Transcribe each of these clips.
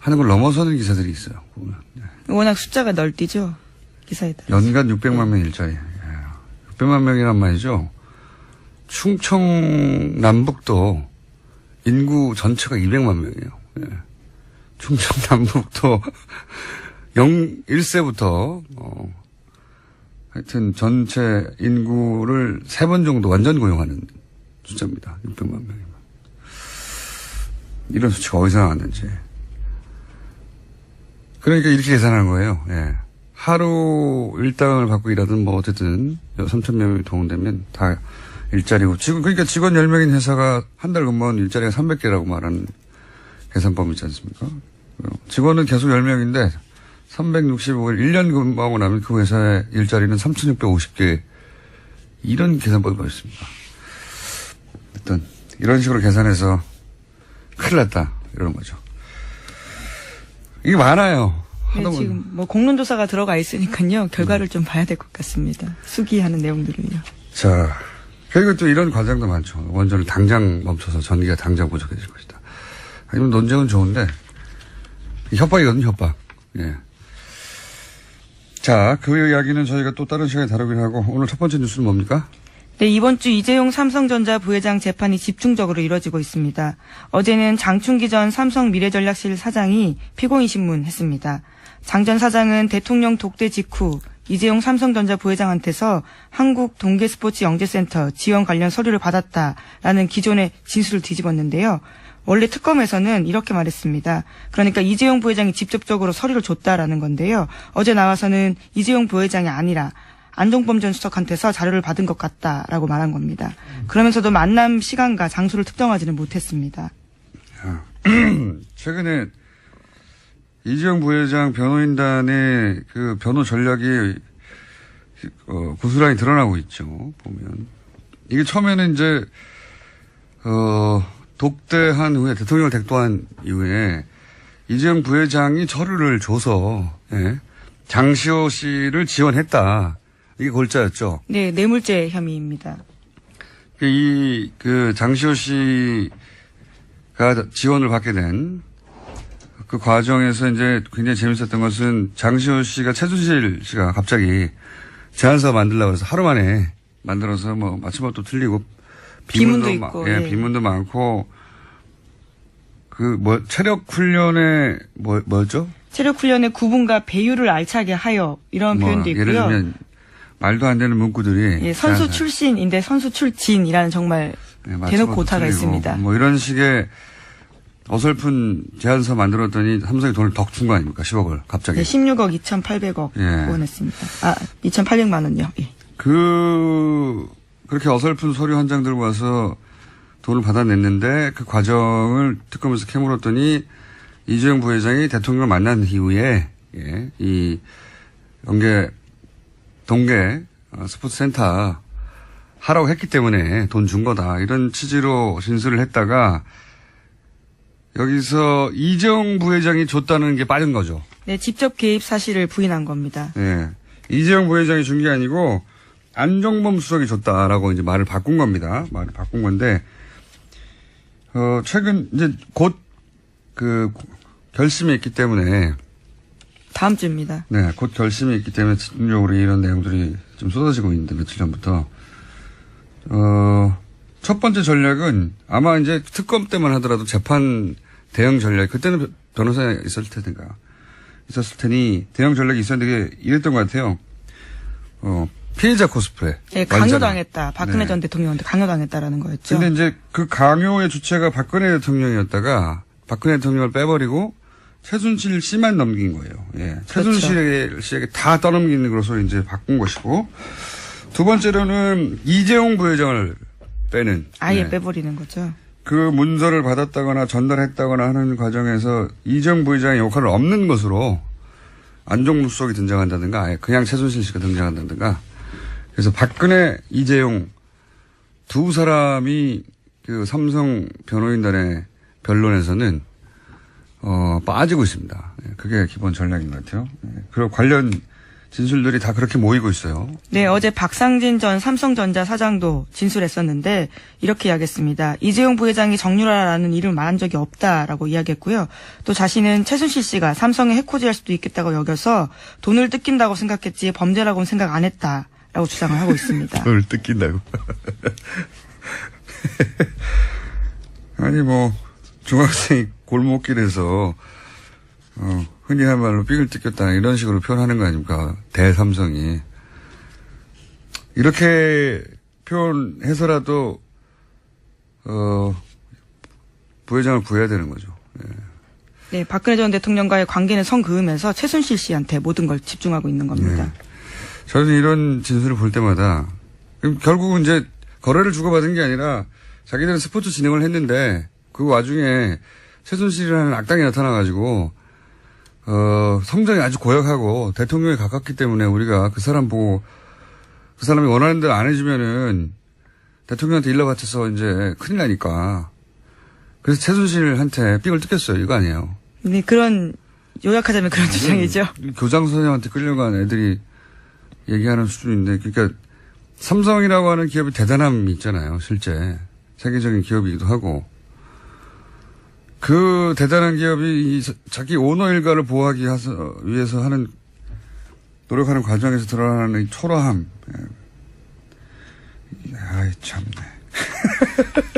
하는 걸 넘어서는 기사들이 있어요. 보면. 네. 워낙 숫자가 널뛰죠. 기사에 따라. 연간 600만 명 일자리. 예. 600만 명이란 말이죠. 충청 남북도 인구 전체가 200만 명이에요. 예. 충청 남북도 0, 1세부터, 어, 하여튼 전체 인구를 세번 정도 완전 고용하는 숫자입니다. 600만 명이면. 이런 수치가 어디서 나왔는지. 그러니까 이렇게 계산하는 거예요. 예. 하루 일당을 받고 일하든 뭐 어쨌든 3천 명이 동원되면 다 일자리고 지금 그러니까 직원 10명인 회사가 한 달 근무하는 일자리가 300개라고 말하는 계산법이지 않습니까? 직원은 계속 10명인데 365일 1년 근무하고 나면 그 회사의 일자리는 3,650개 이런 계산법이 있습니다. 일단 이런 식으로 계산해서 큰일 났다 이러는 거죠. 이게 많아요. 네, 지금 뭐 공론조사가 들어가 있으니까요. 결과를 좀 봐야 될 것 같습니다. 수기하는 내용들을요. 자, 그리고 또 이런 과정도 많죠. 원전을 당장 멈춰서 전기가 당장 부족해질 것이다. 아니면 논쟁은 좋은데, 협박이거든요, 협박. 예. 자, 그 이야기는 저희가 또 다른 시간에 다루기로 하고, 오늘 첫 번째 뉴스는 뭡니까? 네, 이번 주 이재용 삼성전자 부회장 재판이 집중적으로 이뤄지고 있습니다. 어제는 장충기 전 삼성 미래전략실 사장이 피고인 신문했습니다. 장 전 사장은 대통령 독대 직후 이재용 삼성전자 부회장한테서 한국 동계스포츠 영재센터 지원 관련 서류를 받았다라는 기존의 진술을 뒤집었는데요. 원래 특검에서는 이렇게 말했습니다. 그러니까 이재용 부회장이 직접적으로 서류를 줬다라는 건데요. 어제 나와서는 이재용 부회장이 아니라 안종범 전 수석한테서 자료를 받은 것 같다라고 말한 겁니다. 그러면서도 만남 시간과 장소를 특정하지는 못했습니다. 최근에 이재용 부회장 변호인단의 그 변호 전략이 어, 고스란히 드러나고 있죠. 보면 이게 처음에는 이제 어, 독대한 후에 대통령을 댁도한 이후에 이재용 부회장이 서류를 줘서 예, 장시호 씨를 지원했다. 이게 골자였죠. 네, 뇌물죄 혐의입니다. 이, 그, 장시호 씨가 지원을 받게 된 그 과정에서 이제 굉장히 재밌었던 것은 장시호 씨가 최순실 씨가 갑자기 제안서 만들려고 해서 하루 만에 만들어서 뭐 마침법도 틀리고 비문도 마- 있고, 예, 예. 비문도 많고 그 뭐 체력 훈련에 뭐 뭐죠? 체력 훈련의 구분과 배율을 알차게 하여 이런 뭐 표현도 있고요. 예를 들면 말도 안 되는 문구들이 예, 선수 출신인데 선수 출진이라는 정말 네, 대놓고 오타가 있습니다. 뭐 이런 식의 어설픈 제안서 만들었더니 삼성이 돈을 덕 준 거 아닙니까? 10억을 갑자기. 네, 16억 2,800억 예. 후원했습니다. 아, 2,800만 원요. 예. 그 그렇게 어설픈 서류 한 장 들고 와서 돈을 받아냈는데 그 과정을 특검에서 캐물었더니 이재용 부회장이 대통령을 만난 이후에 예, 이 연계 동계 어, 스포츠 센터 하라고 했기 때문에 돈 준 거다 이런 취지로 진술을 했다가 여기서 이재용 부회장이 줬다는 게 빠진 거죠. 네, 직접 개입 사실을 부인한 겁니다. 예. 이재용 부회장이 준 게 아니고 안정범 수석이 줬다라고 이제 말을 바꾼 겁니다. 말을 바꾼 건데 어 최근 이제 곧 그 결심이 있기 때문에 다음 주입니다. 네, 곧 결심이 있기 때문에 집중적으로 이런 내용들이 좀 쏟아지고 있는데 며칠 전부터 어, 첫 번째 전략은 아마 이제 특검 때만 하더라도 재판 대응 전략 그때는 변호사 있었을 테니까 있었을 테니 대응 전략이 있었는데 이랬던 것 같아요. 어, 피해자 코스프레. 예, 완전히. 강요당했다. 박근혜 네. 전 대통령한테 강요당했다라는 거였죠. 근데 이제 그 강요의 주체가 박근혜 대통령이었다가 박근혜 대통령을 빼버리고 최순실 씨만 넘긴 거예요. 예. 그렇죠. 최순실 씨에게 다 떠넘기는 것으로 이제 바꾼 것이고 두 번째로는 이재용 부회장을 빼는 아예 네. 빼버리는 거죠. 그 문서를 받았다거나 전달했다거나 하는 과정에서 이재용 부회장의 역할을 없는 것으로 안종무 수석이 등장한다든가 아예 그냥 최순실 씨가 등장한다든가 그래서 박근혜 이재용 두 사람이 그 삼성 변호인단의 변론에서는 어 빠지고 있습니다. 예, 그게 기본 전략인 것 같아요. 예, 그리고 관련 진술들이 다 그렇게 모이고 있어요. 네, 어제 박상진 전 삼성전자 사장도 진술했었는데 이렇게 이야기했습니다. 이재용 부회장이 정유라라는 이름을 말한 적이 없다라고 이야기했고요. 또 자신은 최순실 씨가 삼성에 해코지할 수도 있겠다고 여겨서 돈을 뜯긴다고 생각했지 범죄라고는 생각 안 했다라고 주장을 하고 있습니다. 그걸 뜯긴다고. 아니 뭐 중학생이 골목길에서 어, 흔히 한 말로 삥을 뜯겼다 이런 식으로 표현하는 거 아닙니까? 대삼성이 이렇게 표현해서라도 어, 부회장을 구해야 되는 거죠. 네, 박근혜 전 대통령과의 관계는 성 그으면서 최순실 씨한테 모든 걸 집중하고 있는 겁니다. 네. 저는 이런 진술을 볼 때마다 결국은 이제 거래를 주고받은 게 아니라 자기들은 스포츠 진행을 했는데 그 와중에 최순실이라는 악당이 나타나가지고 어 성장이 아주 고약하고 대통령에 가깝기 때문에 우리가 그 사람 보고 그 사람이 원하는 대로 안 해주면은 대통령한테 일러 바쳐서 이제 큰일 나니까 그래서 최순실한테 삥을 뜯겼어요 이거 아니에요. 네, 그런 요약하자면 그런 주장이죠. 교장 선생님한테 끌려간 애들이 얘기하는 수준인데, 그러니까 삼성이라고 하는 기업이 대단함이 있잖아요, 실제. 세계적인 기업이기도 하고. 그 대단한 기업이 자- 자기 오너 일가를 보호하기 위해서 하는, 노력하는 과정에서 드러나는 이 초라함. 예. 아이, 참네.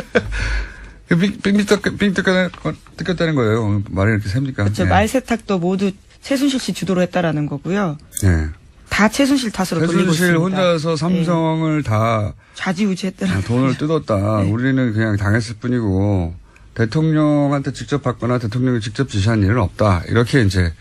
그 삥, 삥, 뜯겼- 삥 뜯겼다는, 뜯겼다는 거예요. 말이 이렇게 셉니까? 그렇죠. 예. 말 세탁도 모두 최순실 씨 주도로 했다라는 거고요. 예. 다 최순실 탓으로 돌리고 있습니다. 최순실 혼자서 삼성을 다 좌지우지했다는 아, 돈을 뜯었다. 네. 우리는 그냥 당했을 뿐이고 대통령한테 직접 받거나 대통령이 직접 지시한 일은 없다. 이렇게 이제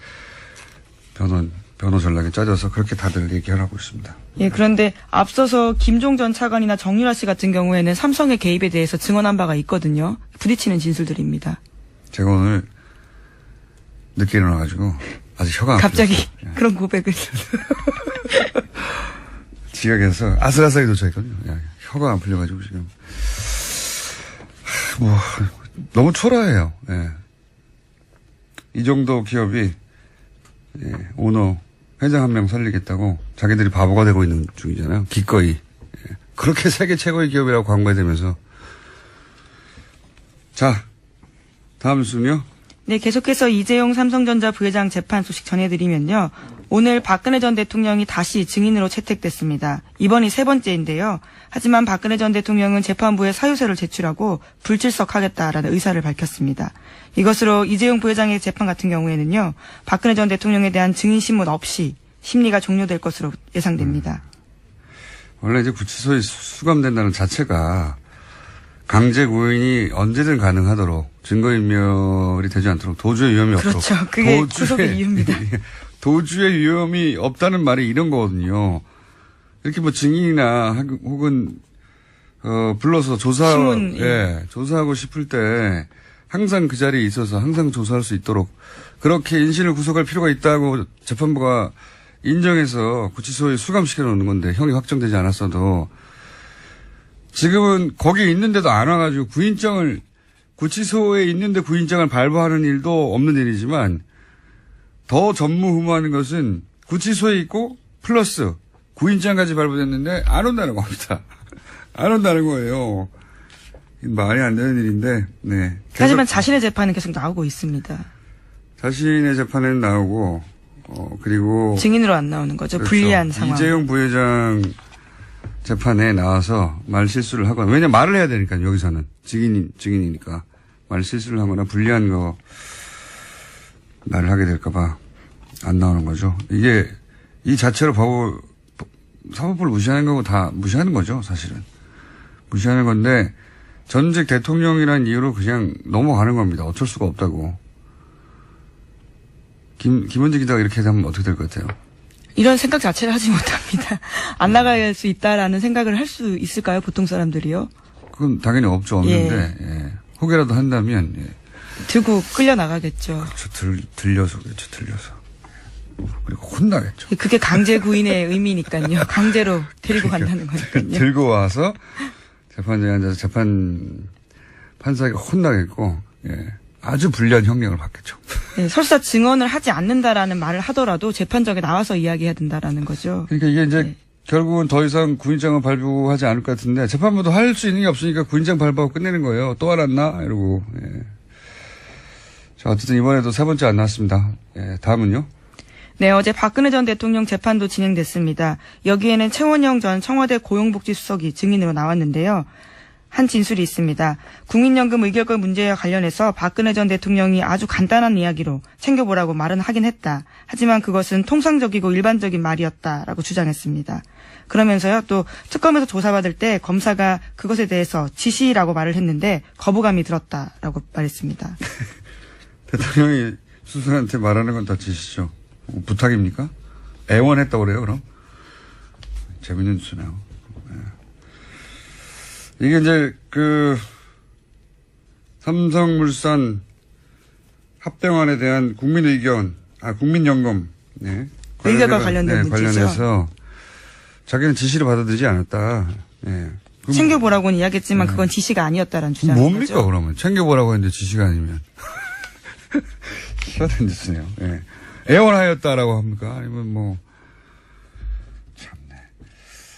변론 변호 전략이 짜져서 그렇게 다들 얘기를 하고 있습니다. 예, 그런데 앞서서 김종 전 차관이나 정유라 씨 같은 경우에는 삼성의 개입에 대해서 증언한 바가 있거든요. 부딪히는 진술들입니다. 제가 오늘 늦게 일어나가지고 아직 혀가 안 갑자기 풀렸어요. 예. 그런 고백을. 지각해서 아슬아슬하게 도착했거든요. 야, 혀가 안 풀려가지고 지금 하, 뭐 너무 초라해요. 예. 이 정도 기업이 예, 오너 회장 한 명 살리겠다고 자기들이 바보가 되고 있는 중이잖아요. 기꺼이 예. 그렇게 세계 최고의 기업이라고 광고해대면서 자 다음 뉴스는요. 네, 계속해서 이재용 삼성전자 부회장 재판 소식 전해드리면요. 오늘 박근혜 전 대통령이 다시 증인으로 채택됐습니다. 이번이 세 번째인데요. 하지만 박근혜 전 대통령은 재판부에 사유서를 제출하고 불출석하겠다라는 의사를 밝혔습니다. 이것으로 이재용 부회장의 재판 같은 경우에는요. 박근혜 전 대통령에 대한 증인 신문 없이 심리가 종료될 것으로 예상됩니다. 원래 이제 구치소에 수- 수감된다는 자체가 강제 구인이 언제든 가능하도록 증거인멸이 되지 않도록 도주의 위험이 그렇죠. 없도록 그게 구속의 이유입니다. 도주의 위험이 없다는 말이 이런 거거든요. 이렇게 뭐 증인이나 하- 혹은 어 불러서 조사 신문, 예. 예, 조사하고 싶을 때 항상 그 자리에 있어서 항상 조사할 수 있도록 그렇게 인신을 구속할 필요가 있다고 재판부가 인정해서 구치소에 수감시켜 놓는 건데 형이 확정되지 않았어도 지금은 거기 있는데도 안 와가지고 구인장을 구치소에 있는데 구인장을 발부하는 일도 없는 일이지만 더 전무후무하는 것은 구치소에 있고 플러스 구인장까지 발부됐는데 안 온다는 겁니다. 안 온다는 거예요. 말이 안 되는 일인데, 네. 하지만 자신의 재판은 계속 나오고 있습니다. 자신의 재판에는 나오고, 어, 그리고. 증인으로 안 나오는 거죠. 그렇죠. 불리한 상황. 이재용 부회장 재판에 나와서 말 실수를 하거나, 왜냐 말을 해야 되니까, 여기서는. 증인, 증인이니까. 말 실수를 하거나, 불리한 거, 말을 하게 될까봐 안 나오는 거죠. 이게, 이 자체로 법을, 사법부를 무시하는 거고 다 무시하는 거죠, 사실은. 무시하는 건데, 전직 대통령이라는 이유로 그냥 넘어가는 겁니다. 어쩔 수가 없다고. 김, 김원지 기자가 이렇게 하면 어떻게 될 것 같아요? 이런 생각 자체를 하지 못합니다. 안 나갈 수 있다라는 생각을 할 수 있을까요, 보통 사람들이요? 그건 당연히 없죠, 없는데, 예. 혹여라도 한다면, 예. 들고 끌려 나가겠죠. 저 들, 들려서 그렇죠, 들려서. 그리고 혼나겠죠. 그게 강제 구인의 의미니까요. 강제로 데리고 그러니까 간다는 거니까요. 들고 와서 재판장에 앉아서 재판 판사에게 혼나겠고, 예. 아주 불리한 형량을 받겠죠. 네, 설사 증언을 하지 않는다라는 말을 하더라도 재판정에 나와서 이야기해야 된다라는 거죠. 그러니까 이게 이제 네. 결국은 더 이상 구인장을 발부하지 않을 것 같은데 재판부도 할 수 있는 게 없으니까 구인장 발부하고 끝내는 거예요. 또 알았나? 이러고. 예. 자, 어쨌든 이번에도 세 번째 안 나왔습니다. 예, 다음은요? 네, 어제 박근혜 전 대통령 재판도 진행됐습니다. 여기에는 최원영 전 청와대 고용복지수석이 증인으로 나왔는데요. 한 진술이 있습니다. 국민연금 의결권 문제와 관련해서 박근혜 전 대통령이 아주 간단한 이야기로 챙겨보라고 말은 하긴 했다. 하지만 그것은 통상적이고 일반적인 말이었다라고 주장했습니다. 그러면서요, 또 특검에서 조사받을 때 검사가 그것에 대해서 지시라고 말을 했는데 거부감이 들었다라고 말했습니다. 대통령이 수석한테 말하는 건 다 지시죠. 뭐 부탁입니까? 애원했다고 그래요, 그럼? 재밌는 뉴스네요. 예. 이게 이제 그 삼성물산 합병안에 대한 국민 의견, 아 국민연금, 네. 의결과 관련된 네, 문제죠. 관련해서 자기는 지시를 받아들이지 않았다. 예. 그럼 챙겨보라고는 이야기했지만 그건 지시가 아니었다라는 주장인 뭡니까 거죠. 그러면 챙겨보라고 했는데 지시가 아니면 희한한 뉴스네요. 예. 애원하였다라고 합니까? 아니면 뭐 참네.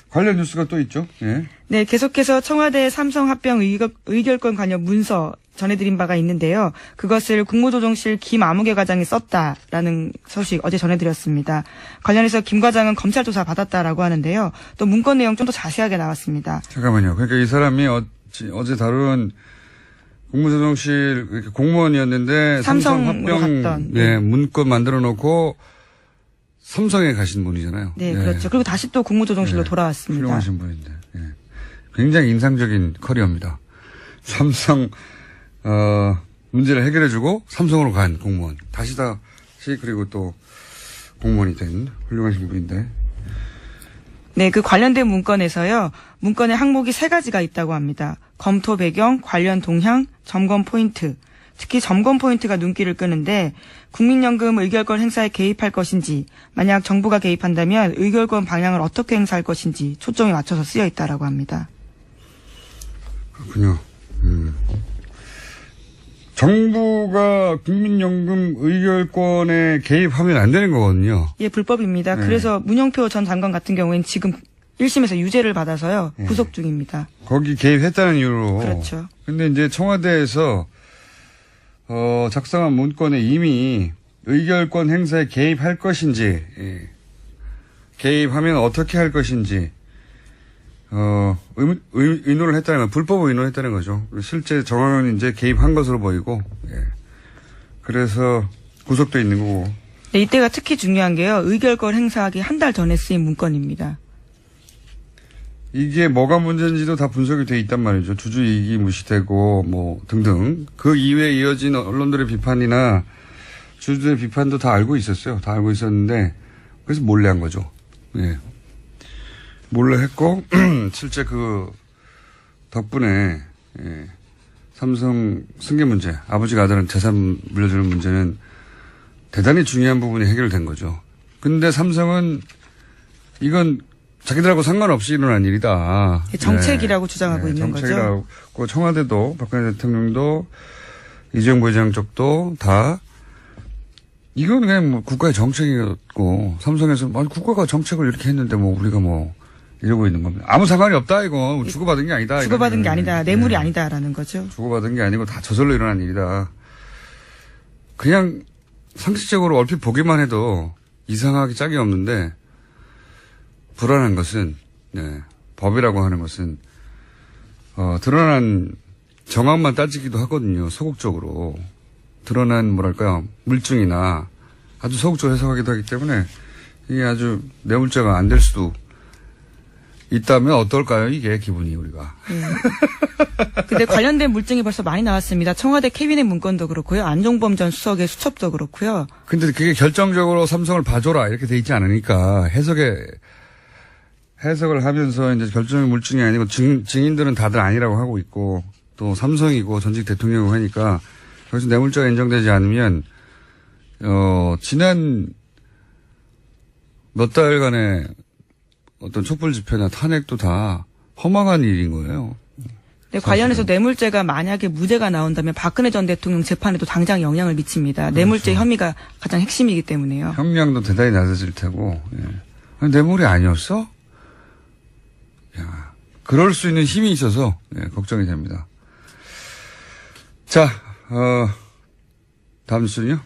관련 뉴스가 또 있죠. 예. 네, 계속해서 청와대 삼성 합병 의결, 의결권 관련 문서 전해드린 바가 있는데요. 그것을 국무조정실 김아무개 과장이 썼다라는 소식 어제 전해드렸습니다. 관련해서 김 과장은 검찰 조사 받았다라고 하는데요. 또 문건 내용 좀 더 자세하게 나왔습니다. 잠깐만요. 그러니까 이 사람이 어, 제 다룬 국무조정실 이렇게 공무원이었는데 삼성 합병 갔던, 예, 문건 만들어 놓고 삼성에 가신 분이잖아요. 네, 예. 그렇죠. 그리고 다시 또 국무조정실로 네, 돌아왔습니다. 훌륭하신 분인데. 예. 굉장히 인상적인 커리어입니다. 삼성 어, 문제를 해결해주고 삼성으로 간 공무원. 다시 다시 그리고 또 공무원이 된 훌륭하신 분인데. 네, 그 관련된 문건에서요. 문건에 항목이 세 가지가 있다고 합니다. 검토 배경, 관련 동향, 점검 포인트. 특히 점검 포인트가 눈길을 끄는데 국민연금 의결권 행사에 개입할 것인지, 만약 정부가 개입한다면 의결권 방향을 어떻게 행사할 것인지 초점이 맞춰서 쓰여 있다라고 합니다. 그렇군요. 음. 정부가 국민연금 의결권에 개입하면 안 되는 거거든요. 예, 불법입니다. 네. 그래서 문영표 전 장관 같은 경우에는 지금 1심에서 유죄를 받아서요. 네. 구속 중입니다. 거기 개입했다는 이유로. 그렇죠. 근데 이제 청와대에서 어, 작성한 문건에 이미 의결권 행사에 개입할 것인지, 예. 개입하면 어떻게 할 것인지, 어, 의, 의, 의논을 했다는 건 불법 의논을 했다는 거죠. 실제 정황은 이제 개입한 것으로 보이고, 예. 그래서 구속돼 있는 거고. 네, 이때가 특히 중요한 게요. 의결권 행사하기 한 달 전에 쓰인 문건입니다. 이게 뭐가 문제인지도 다 분석이 돼 있단 말이죠. 주주 이익이 무시되고 뭐 등등 그 이외에 이어진 언론들의 비판이나 주주의 비판도 다 알고 있었어요. 다 알고 있었는데 그래서 몰래 한 거죠. 예. 몰래 했고 실제 그 덕분에 예. 삼성 승계 문제, 아버지가 아들은 재산 물려주는 문제는 대단히 중요한 부분이 해결된 거죠. 근데 삼성은 이건 자기들하고 상관없이 일어난 일이다. 예, 정책이라고 주장하고 있는 거죠. 정책이라고 청와대도 박근혜 대통령도 이재용 부회장 쪽도 다 이건 그냥 뭐 국가의 정책이었고 삼성에서 아니 국가가 정책을 이렇게 했는데 뭐 우리가 뭐 이러고 있는 겁니다. 아무 상관이 없다 이거 주고받은 게 아니다. 주고받은 게. 아니다. 뇌물이 네. 아니다라는 거죠. 주고받은 게 아니고 다 저절로 일어난 일이다. 그냥 상식적으로 얼핏 보기만 해도 이상하기 짝이 없는데 불안한 것은 네, 법이라고 하는 것은 어, 드러난 정황만 따지기도 하거든요. 소극적으로 드러난 뭐랄까요 물증이나 아주 소극적으로 해석하기도 하기 때문에 이게 아주 뇌물죄가 안 될 수도 있다면 어떨까요? 이게 기분이 우리가 근데 관련된 물증이 벌써 많이 나왔습니다. 청와대 캐비넷 문건도 그렇고요. 안종범 전 수석의 수첩도 그렇고요. 근데 그게 결정적으로 삼성을 봐줘라 이렇게 돼 있지 않으니까 해석에 해석을 하면서 이제 결정적 물증이 아니고 증, 증인들은 다들 아니라고 하고 있고 또 삼성이고 전직 대통령이고 하니까 여기서 뇌물죄가 인정되지 않으면 어 지난 몇 달간의 어떤 촛불 집회나 탄핵도 다 허망한 일인 거예요. 네, 관련해서 뇌물죄가 만약에 무죄가 나온다면 박근혜 전 대통령 재판에도 당장 영향을 미칩니다. 그렇죠. 뇌물죄 혐의가 가장 핵심이기 때문에요. 형량도 대단히 낮아질 테고, 예. 뇌물이 아니었어? 야, 그럴 수 있는 힘이 있어서, 예, 걱정이 됩니다. 자, 어, 다음 뉴스는요?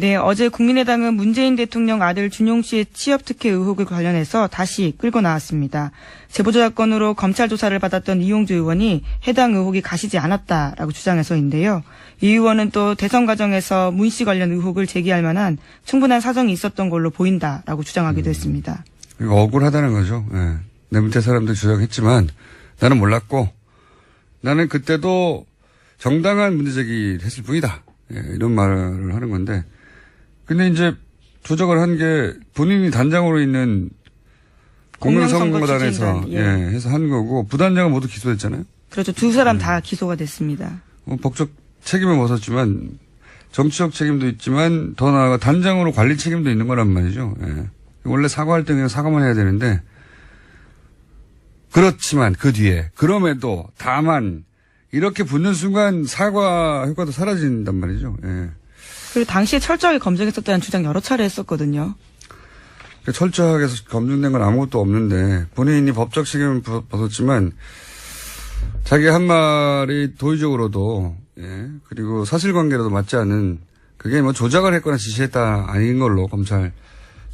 네, 어제 국민의당은 문재인 대통령 아들 준용 씨의 취업 특혜 의혹을 관련해서 다시 끌고 나왔습니다. 제보조작건으로 검찰 조사를 받았던 이용주 의원이 해당 의혹이 가시지 않았다라고 주장해서인데요. 이 의원은 또 대선 과정에서 문 씨 관련 의혹을 제기할 만한 충분한 사정이 있었던 걸로 보인다라고 주장하기도 했습니다. 이거 억울하다는 거죠. 예. 내 밑에 사람들 주장했지만 나는 몰랐고 나는 그때도 정당한 문제 제기를 했을 뿐이다. 예, 이런 말을 하는 건데 근데 이제 조작을 한 게 본인이 단장으로 있는 공명선거단에서 공명선거 예, 예. 해서 한 거고 부단장은 모두 기소됐잖아요. 그렇죠. 두 사람 다 기소가 됐습니다. 뭐 법적 책임을 벗었지만 정치적 책임도 있지만 더 나아가 단장으로 관리 책임도 있는 거란 말이죠. 예. 원래 사과할 때 그냥 사과만 해야 되는데 그렇지만 그 뒤에 그럼에도 다만 이렇게 붙는 순간 사과 효과도 사라진단 말이죠. 예. 그리고 당시에 철저하게 검증했었다는 주장 여러 차례 했었거든요. 그러니까 철저하게 검증된 건 아무것도 없는데 본인이 법적 책임을 벗- 벗었지만 자기 한 말이 도의적으로도 예 그리고 사실관계로도 맞지 않은 그게 뭐 조작을 했거나 지시했다 아닌 걸로 검찰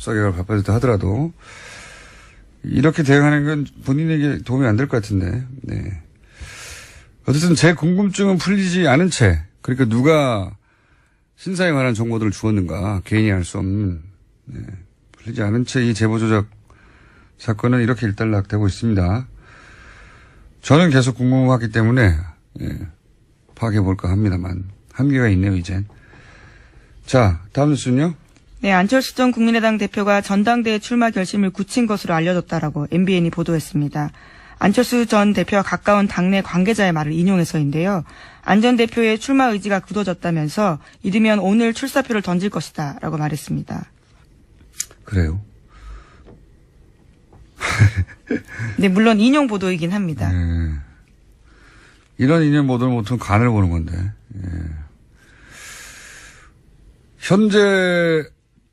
발표될 때 하더라도 이렇게 대응하는 건 본인에게 도움이 안 될 것 같은데 네 어쨌든 제 궁금증은 풀리지 않은 채 그러니까 누가 신사에 관한 정보들을 주었는가 개인이 알 수 없는 풀리지 않은 채 이 제보 조작 사건은 이렇게 일단락되고 있습니다. 저는 계속 궁금하기 때문에 예, 파악해 볼까 합니다만 한계가 있네요 이젠. 자 다음 뉴스는요. 네, 안철수 전 국민의당 대표가 전당대회 출마 결심을 굳힌 것으로 알려졌다라고 MBN이 보도했습니다. 안철수 전 대표와 가까운 당내 관계자의 말을 인용해서인데요. 안 전 대표의 출마 의지가 굳어졌다면서 이르면 오늘 출사표를 던질 것이다 라고 말했습니다. 그래요. 네, 물론 인용 보도이긴 합니다. 예. 이런 인연 모델은 보통 간을 보는 건데. 예. 현재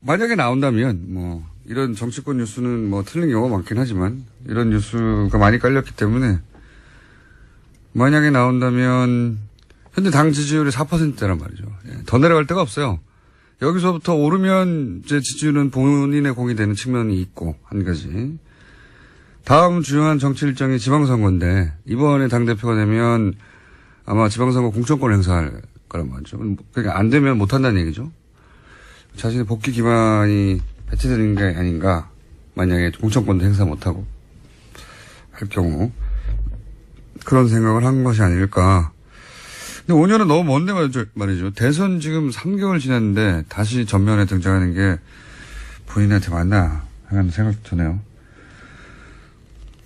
만약에 나온다면 뭐 이런 정치권 뉴스는 뭐 틀린 경우가 많긴 하지만 이런 뉴스가 많이 깔렸기 때문에 만약에 나온다면 현재 당 지지율이 4%란 말이죠. 예. 더 내려갈 데가 없어요. 여기서부터 오르면 이제 지지율은 본인의 공이 되는 측면이 있고 한 가지. 다음 중요한 정치 일정이 지방선거인데 이번에 당 대표가 되면 아마 지방선거 공천권 행사할 거란 말이죠. 그러니까 안 되면 못 한다는 얘기죠. 자신의 복귀 기반이 배치되는 게 아닌가. 만약에 공천권도 행사 못 하고 할 경우 그런 생각을 한 것이 아닐까. 근데 5년은 너무 먼데 말이죠. 말이죠. 대선 지금 3개월 지났는데 다시 전면에 등장하는 게 본인한테 맞나 하는 생각도 드네요.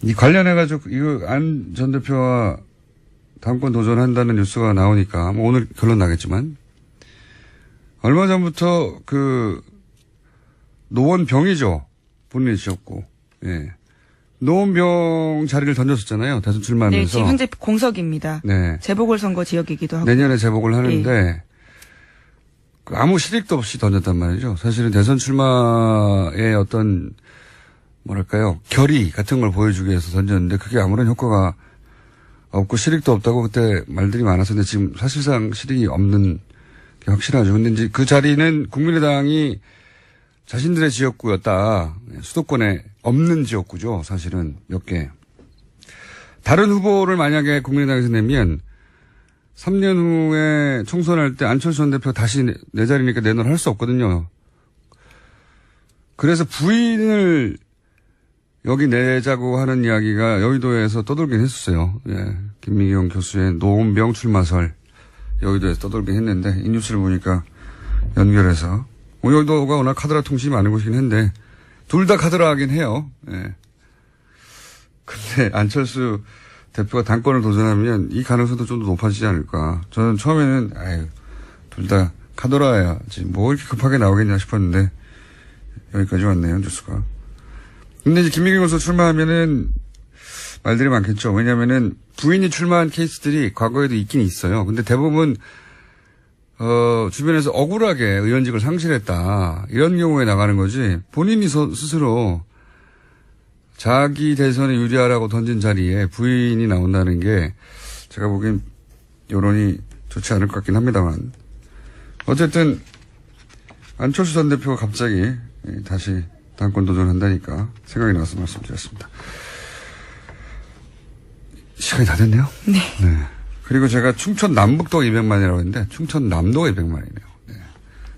이 관련해가지고, 이거 안 전 대표와 당권 도전한다는 뉴스가 나오니까, 뭐 오늘 결론 나겠지만, 얼마 전부터 그, 노원병이죠. 본인이 지었고, 예. 노원병 자리를 던졌었잖아요. 대선 네, 출마하면서. 지금 현재 공석입니다. 네. 재보궐선거 지역이기도 하고. 내년에 재복을 하는데 그 아무 실익도 없이 던졌단 말이죠. 사실은 대선 출마의 어떤 뭐랄까요 결의 같은 걸 보여주기 위해서 던졌는데 그게 아무런 효과가 없고 실익도 없다고 그때 말들이 근데 지금 사실상 실익이 없는 게 확실하죠. 근데 이제 그 자리는 국민의당이 자신들의 지역구였다. 수도권에 없는 지역구죠. 사실은 몇 개. 다른 후보를 만약에 국민의당에서 내면 3년 후에 총선할 때 안철수 전 대표 다시 내, 내 자리니까 내놓을 할 수 없거든요. 그래서 부인을 여기 내자고 하는 이야기가 여의도에서 떠돌긴 했었어요. 예. 김미경 교수의 노원병 출마설 여의도에서 떠돌긴 했는데 이 뉴스를 보니까 연결해서 뭐 여의도가 워낙 카드라 통신이 많은 곳이긴 한데 둘 다 카드라 하긴 해요. 예. 근데 안철수 대표가 당권을 도전하면 이 가능성도 좀 더 높아지지 않을까. 저는 처음에는 아유 둘 다 카더라야지 뭐 이렇게 급하게 나오겠냐 싶었는데 여기까지 왔네요 뉴스가. 근데 이제 김민경 교수 출마하면은 말들이 많겠죠. 왜냐면은 부인이 출마한 케이스들이 과거에도 있긴 있어요. 근데 대부분 어, 주변에서 억울하게 의원직을 상실했다. 이런 경우에 나가는 거지. 본인이 서- 스스로 자기 대선에 유리하라고 던진 자리에 부인이 나온다는 게 제가 보기엔 여론이 좋지 않을 것 같긴 합니다만. 어쨌든 안철수 전 대표가 갑자기 예, 다시 당권 도전한다니까 생각이 나서 말씀드렸습니다. 시간이 다 됐네요. 네. 그리고 제가 충청 남북도가 200만이라고 했는데 충청 남도가 200만이네요. 네.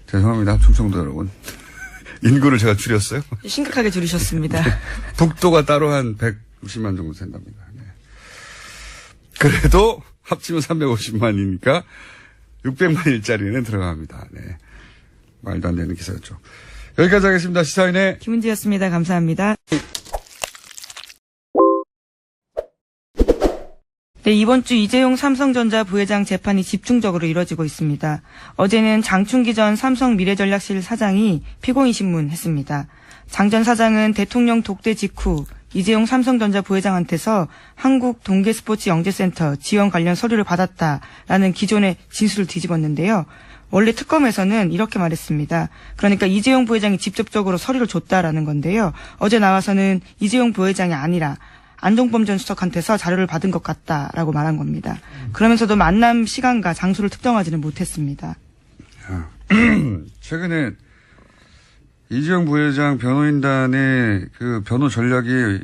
죄송합니다. 충청도 여러분. 인구를 제가 줄였어요. 심각하게 줄이셨습니다. 북도가 따로 한 160만 정도 된답니다. 네. 그래도 합치면 350만이니까 600만 일자리는 들어갑니다. 네. 말도 안 되는 기사였죠. 여기까지 하겠습니다. 시사인의 김은지였습니다. 감사합니다. 네, 이번 주 이재용 삼성전자 부회장 재판이 집중적으로 이뤄지고 있습니다. 어제는 장충기 전 삼성 미래전략실 사장이 피고인 신문했습니다. 장 전 사장은 대통령 독대 직후 이재용 삼성전자 부회장한테서 한국 동계스포츠 영재센터 지원 관련 서류를 받았다라는 기존의 진술을 뒤집었는데요. 원래 특검에서는 이렇게 말했습니다. 그러니까 이재용 부회장이 직접적으로 서류를 줬다라는 건데요. 어제 나와서는 이재용 부회장이 아니라 안종범 전 수석한테서 자료를 받은 것 같다라고 말한 겁니다. 그러면서도 만남 시간과 장소를 특정하지는 못했습니다. 최근에 이재용 부회장 변호인단의 그 변호 전략이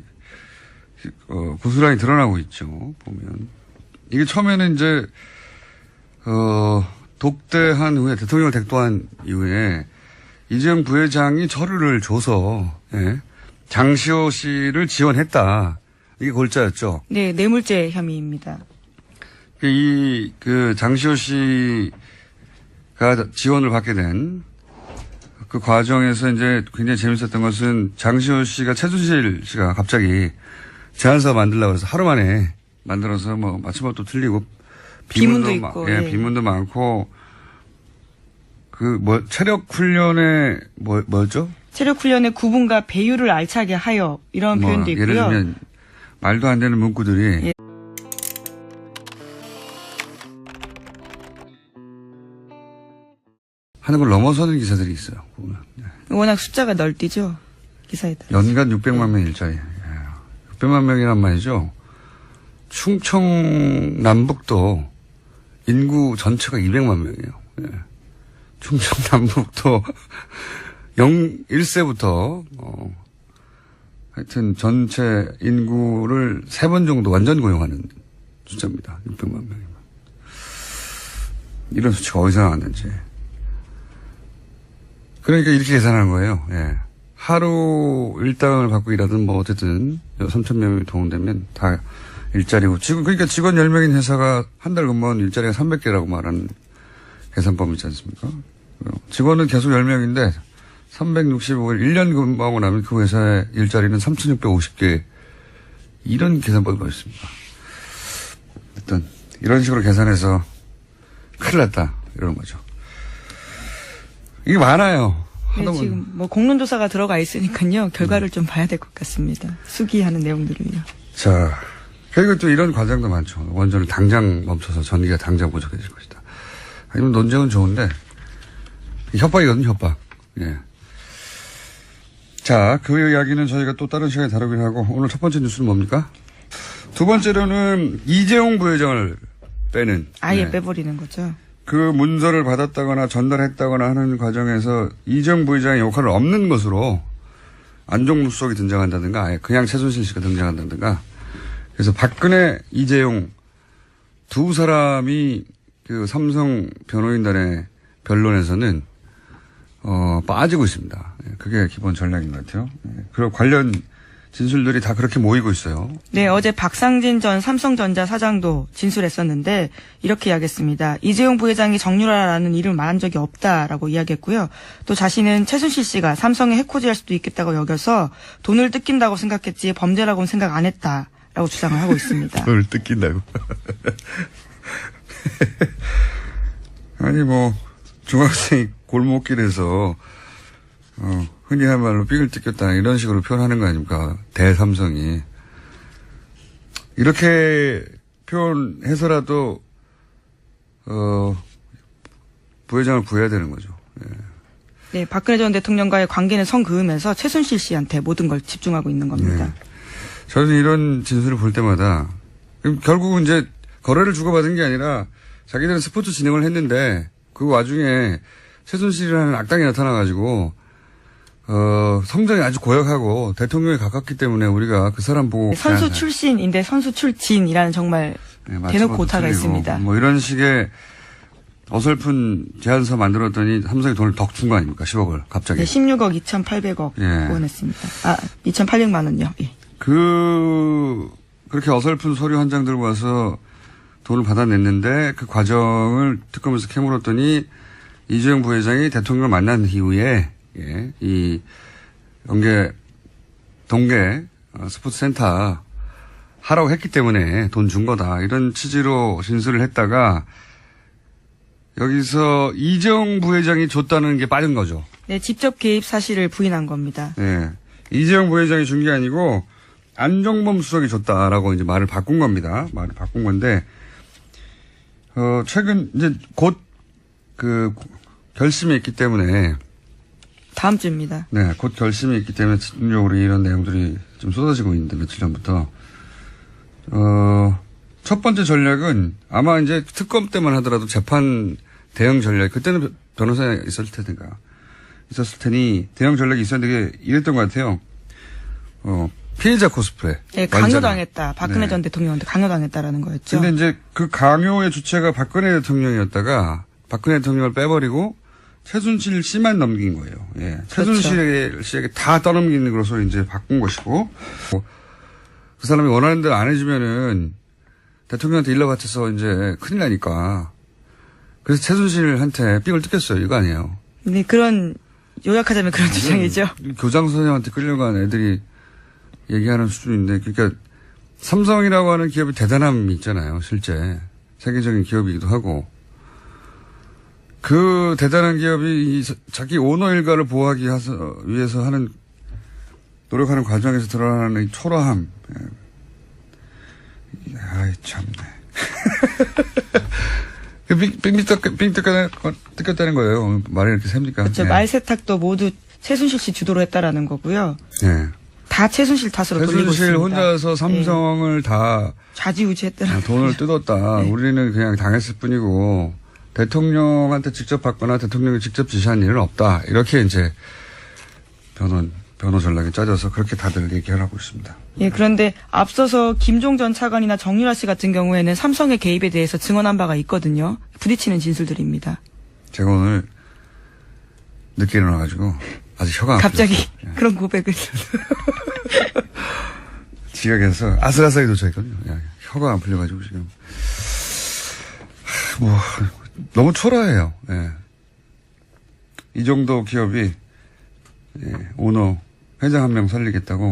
어, 고스란히 드러나고 있죠. 보면 이게 처음에는 이제 어, 독대한 후에 대통령을 댁도한 이후에 이재용 부회장이 서류를 줘서 예, 장시호 씨를 지원했다. 이게 골자였죠. 네, 뇌물죄 혐의입니다. 이, 그, 장시호 씨가 지원을 받게 된 그 과정에서 이제 굉장히 재밌었던 것은 장시호 씨가 최순실 씨가 갑자기 제안서 만들려고 해서 하루 만에 만들어서 뭐 마침법도 틀리고 비문도 마- 있고, 예, 예. 비문도 많고 그 뭐 체력 훈련에 뭐 뭐였죠? 체력 훈련의 구분과 배율을 알차게 하여 이런 뭐 표현도 있고요. 예를 들면 말도 안 되는 문구들이 예. 하는 걸 넘어서는 기사들이 있어요. 보면. 네. 워낙 숫자가 널뛰죠. 기사에 따라. 연간 600만 명 일자리. 예. 600만 명이란 말이죠. 충청 남북도 인구 전체가 200만 명이에요. 예. 충청 남북도 0, 1세부터, 어, 하여튼 전체 인구를 세 번 정도 완전 고용하는 숫자입니다. 600만 명이면. 이런 수치가 어디서 나왔는지. 그러니까 이렇게 계산하는 거예요. 예. 하루 일당을 받고 일하든 뭐 어쨌든 3천 명이 동원되면 다 일자리고 지금 그러니까 직원 10명인 회사가 한 달 근무한 일자리가 300개라고 말하는 계산법이지 않습니까? 직원은 계속 10명인데 365일 1년 근무하고 나면 그 회사의 일자리는 3,650개 이런 계산법이 있습니다. 일단 이런 식으로 계산해서 큰일 났다 이런 거죠. 이게 많아요. 네, 지금 뭐 공론조사가 들어가 있으니까요. 결과를 좀 봐야 될 것 같습니다. 수기하는 내용들을요. 자, 그리고 또 이런 과정도 많죠. 원전을 당장 멈춰서 전기가 당장 부족해질 것이다. 아니면 논쟁은 좋은데, 협박이거든요, 협박. 예. 자, 그 이야기는 저희가 또 다른 시간에 다루기로 하고, 오늘 첫 번째 뉴스는 뭡니까? 두 번째로는 이재용 부회장을 빼는. 아예 네. 빼버리는 거죠. 그 문서를 받았다거나 전달했다거나 하는 과정에서 이재용 부회장의 역할을 없는 것으로 안종무 수석이 등장한다든가 아예 그냥 최순실 씨가 등장한다든가 그래서 박근혜 이재용 두 사람이 그 삼성 변호인단의 변론에서는 어 빠지고 있습니다. 예, 그게 기본 전략인 것 같아요. 예, 그리고 관련 진술들이 다 그렇게 모이고 있어요. 네, 어제 박상진 전 삼성전자 사장도 진술했었는데 이렇게 이야기했습니다. 이재용 부회장이 정유라라는 이름을 말한 적이 없다라고 이야기했고요. 또 자신은 최순실 씨가 삼성에 해코지할 수도 있겠다고 여겨서 돈을 뜯긴다고 생각했지 범죄라고는 생각 안 했다라고 주장을 하고 있습니다. 그걸 뜯긴다고. 아니 뭐 중학생이 골목길에서 어, 흔히 한 말로 삥을 뜯겼다 이런 식으로 표현하는 거 아닙니까? 대삼성이 이렇게 표현해서라도 어 부회장을 구해야 되는 거죠. 네, 박근혜 전 대통령과의 관계는 성 그으면서 최순실 씨한테 모든 걸 집중하고 있는 겁니다. 네. 저는 이런 진술을 볼 때마다 결국은 이제 거래를 주고받은 게 아니라 자기들은 스포츠 진행을 했는데 그 와중에 최순실이라는 악당이 나타나가지고 어 성장이 아주 고약하고 대통령에 가깝기 때문에 우리가 그 사람 보고 선수 그냥, 출신인데 선수 출진이라는 정말 네, 대놓고 오타가 있습니다. 뭐 이런 식의 어설픈 제안서 만들었더니 삼성이 돈을 덕 준 거 아닙니까? 10억을 갑자기. 네, 16억 2,800억 예. 후원했습니다. 아, 2,800만 원요. 예. 그 그렇게 어설픈 서류 한 장 들고 와서 돈을 받아냈는데 그 과정을 특검에서 캐물었더니 이재용 부회장이 대통령을 만난 이후에 예, 이 연계 동계 어, 스포츠 센터 하라고 했기 때문에 돈 준 거다 이런 취지로 진술을 했다가 여기서 이재용 부회장이 줬다는 게 빠진 거죠. 네, 직접 개입 사실을 부인한 겁니다. 예. 이재용 부회장이 준 게 아니고 안정범 수석이 줬다라고 이제 말을 바꾼 겁니다. 말을 바꾼 건데 어 최근 이제 곧 그 결심이 있기 때문에 다음 주입니다. 네, 곧 결심이 있기 때문에 집중적으로 이런 내용들이 좀 쏟아지고 있는데 며칠 전부터 어 첫 번째 전략은 아마 이제 특검 때만 하더라도 재판 대응 전략 그때는 변호사 있었을 테니까 있었을 테니 대응 전략이 있었는데 이랬던 것 같아요. 어 피해자 코스프레. 네. 강요당했다. 박근혜 네. 전 대통령한테 강요당했다라는 거였죠. 근데 이제 그 강요의 주체가 박근혜 대통령이었다가 박근혜 대통령을 빼버리고 최순실 씨만 넘긴 거예요. 예. 그렇죠. 최순실 씨에게 다 떠넘기는 것으로 이제 바꾼 것이고 그 사람이 원하는 대로 안 해주면은 대통령한테 일러 바쳐서 이제 큰일 나니까 그래서 최순실한테 삥을 뜯겼어요. 이거 아니에요. 네, 그런 요약하자면 그런 음. 주장이죠. 교장 선생님한테 끌려간 애들이 얘기하는 수준인데, 그러니까 삼성이라고 하는 기업이 대단함이 있잖아요, 실제. 세계적인 기업이기도 하고. 그 대단한 기업이 자- 자기 오너 일가를 보호하기 위해서 하는, 노력하는 과정에서 드러나는 이 초라함. 예. 아이, 참네. 그 삥, 삥, 뜯- 삥 뜯겼다는, 뜯겼다는 거예요. 말이 이렇게 셉니까? 그렇죠. 예. 말 세탁도 모두 최순실 씨 주도로 했다라는 거고요. 예. 다 최순실 탓으로 돌리고 최순실 있습니다. 혼자서 삼성을 다 좌지우지했더라. 돈을 뜯었다. 네. 우리는 그냥 당했을 뿐이고 대통령한테 직접 받거나 대통령이 직접 지시한 일은 없다. 이렇게 이제 변호 변호 전략이 짜져서 그렇게 다들 얘기를 하고 있습니다. 예, 그런데 앞서서 김종 전 차관이나 정유라 씨 같은 경우에는 삼성의 개입에 대해서 증언한 바가 있거든요. 부딪히는 진술들입니다. 제가 오늘 늦게 일어나가지고 아직 혀가 안 갑자기 풀렸어요. 예. 그런 고백을. 지각해서 아슬아슬하게 도착했거든요. 야, 혀가 안 풀려가지고 지금 하, 뭐 너무 초라해요. 예. 이 정도 기업이 예, 오너 회장 한 명 살리겠다고